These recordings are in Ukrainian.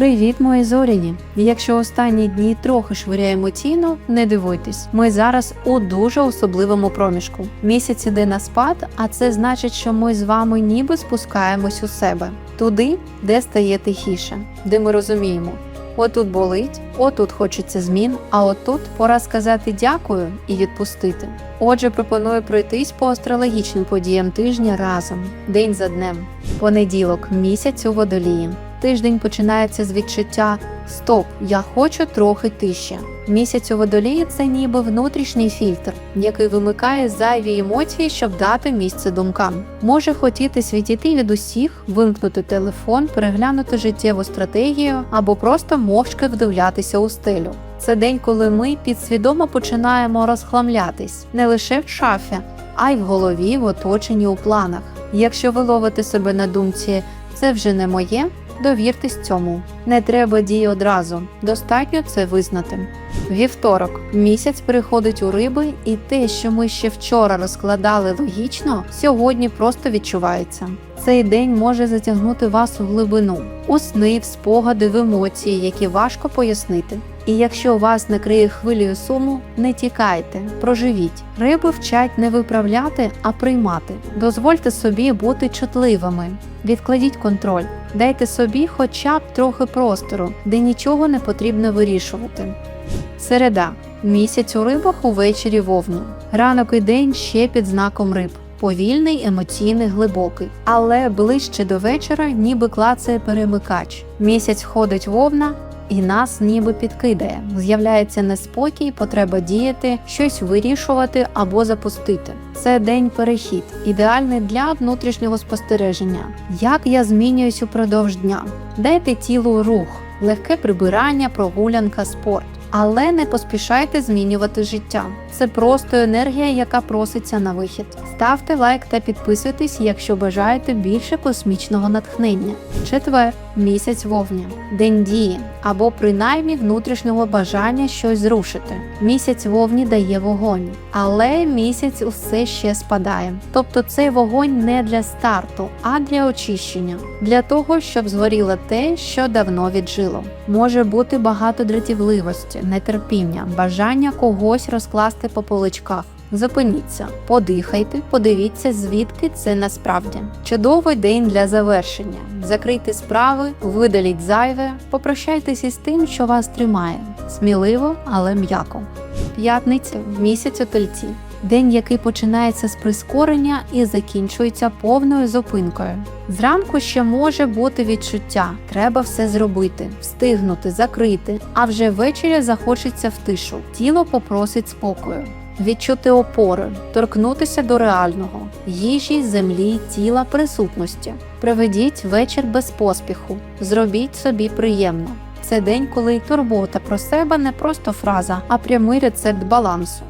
Привіт, мої зоряні! Якщо останні дні трохи швиряє емоційно, не дивуйтесь. Ми зараз у дуже особливому проміжку. Місяць іде на спад, а це значить, що ми з вами ніби спускаємось у себе туди, де стає тихіше, де ми розуміємо. Отут болить, отут хочеться змін, а отут пора сказати дякую і відпустити. Отже, пропоную пройтись по астрологічним подіям тижня разом, день за днем. Понеділок, місяць у водолії. Тиждень починається з відчуття Стоп, я хочу трохи тиші. Місяць у водолії це ніби внутрішній фільтр, який вимикає зайві емоції, щоб дати місце думкам. Може хотітись відійти від усіх, вимкнути телефон, переглянути життєву стратегію або просто мовчки вдивлятися у стелю. Це день, коли ми підсвідомо починаємо розхламлятись не лише в шафі, а й в голові, в оточенні у планах. Якщо ви ловите себе на думці, це вже не моє. Довіртесь цьому. Не треба дії одразу. Достатньо це визнати. Вівторок місяць приходить у риби, і те, що ми ще вчора розкладали логічно, сьогодні просто відчувається. Цей день може затягнути вас у глибину, у сни, в спогади, в емоції, які важко пояснити. І якщо вас накриє хвилею суму, не тікайте, проживіть. Риби вчать не виправляти, а приймати. Дозвольте собі бути чутливими. Відкладіть контроль, дайте собі хоча б трохи простору, де нічого не потрібно вирішувати. Середа місяць у рибах увечері вовну. Ранок і день ще під знаком риб. Повільний, емоційний, глибокий, але ближче до вечора ніби клацає перемикач. Місяць ходить вовна, і нас ніби підкидає. З'являється неспокій, потреба діяти, щось вирішувати або запустити. Це день перехід, ідеальний для внутрішнього спостереження. Як я змінююсь упродовж дня? Дайте тілу рух, легке прибирання, прогулянка, спорт. Але не поспішайте змінювати життя. Це просто енергія, яка проситься на вихід. Ставте лайк та підписуйтесь, якщо бажаєте більше космічного натхнення. Четвер місяць вовня, день дії або принаймні внутрішнього бажання щось зрушити. Місяць вовні дає вогонь, але місяць усе ще спадає. Тобто цей вогонь не для старту, а для очищення, для того, щоб згоріло те, що давно віджило. Може бути багато дратівливості, нетерпіння, бажання когось розкласти по поличках. Зупиніться, подихайте, подивіться, звідки це насправді. Чудовий день для завершення. Закрийте справи, видаліть зайве, попрощайтеся із тим, що вас тримає. Сміливо, але м'яко. П'ятниця місяць у тельці. День, який починається з прискорення і закінчується повною зупинкою. Зранку ще може бути відчуття, треба все зробити, встигнути, закрити, а вже ввечері захочеться в тишу. Тіло попросить спокою. Відчути опори, торкнутися до реального, їжі, землі, тіла, присутності. Проведіть вечір без поспіху, зробіть собі приємно. Це день, коли турбота про себе не просто фраза, а прямий рецепт балансу.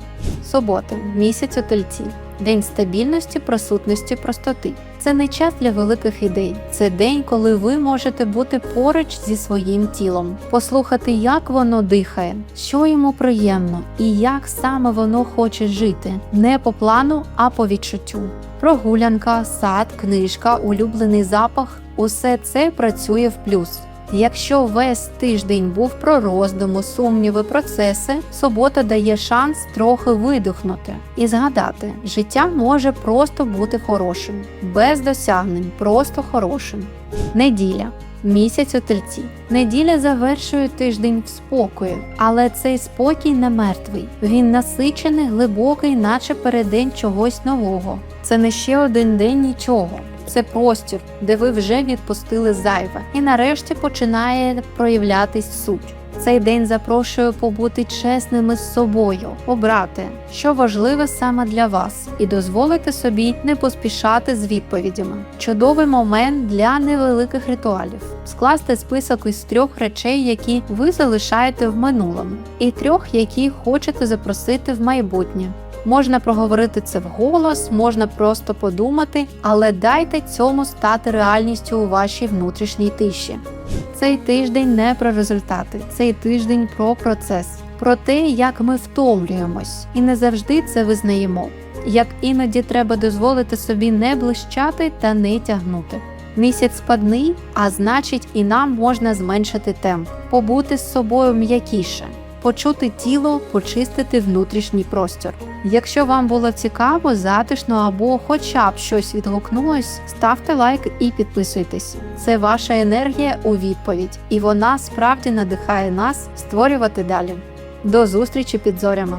Субота місяць у тельці. День стабільності, присутності, простоти. Це не час для великих ідей. Це день, коли ви можете бути поруч зі своїм тілом, послухати, як воно дихає, що йому приємно і як саме воно хоче жити, не по плану, а по відчуттю. Прогулянка, сад, книжка, улюблений запах усе це працює в плюс. Якщо весь тиждень був про роздуму, сумніви, процеси, субота дає шанс трохи видихнути і згадати, життя може просто бути хорошим, без досягнень, просто хорошим. Неділя. Місяць у тельці. Неділя завершує тиждень в спокої, але цей спокій не мертвий. Він насичений, глибокий, наче переддень чогось нового. Це не ще один день нічого. Це простір, де ви вже відпустили зайве, і нарешті починає проявлятись суть. Цей день запрошує побути чесними з собою, обрати, що важливе саме для вас, і дозволити собі не поспішати з відповідями. Чудовий момент для невеликих ритуалів. Скласти список із трьох речей, які ви залишаєте в минулому, і трьох, які хочете запросити в майбутнє. Можна проговорити це вголос, можна просто подумати, але дайте цьому стати реальністю у вашій внутрішній тиші. Цей тиждень не про результати, цей тиждень про процес, про те, як ми втомлюємось, і не завжди це визнаємо. Як іноді треба дозволити собі не блищати та не тягнути. Місяць спадний, а значить, і нам можна зменшити темп, побути з собою м'якіше, почути тіло, почистити внутрішній простір. Якщо вам було цікаво, затишно або хоча б щось відгукнулось, ставте лайк і підписуйтесь. Це ваша енергія у відповідь, і вона справді надихає нас створювати далі. До зустрічі під зорями!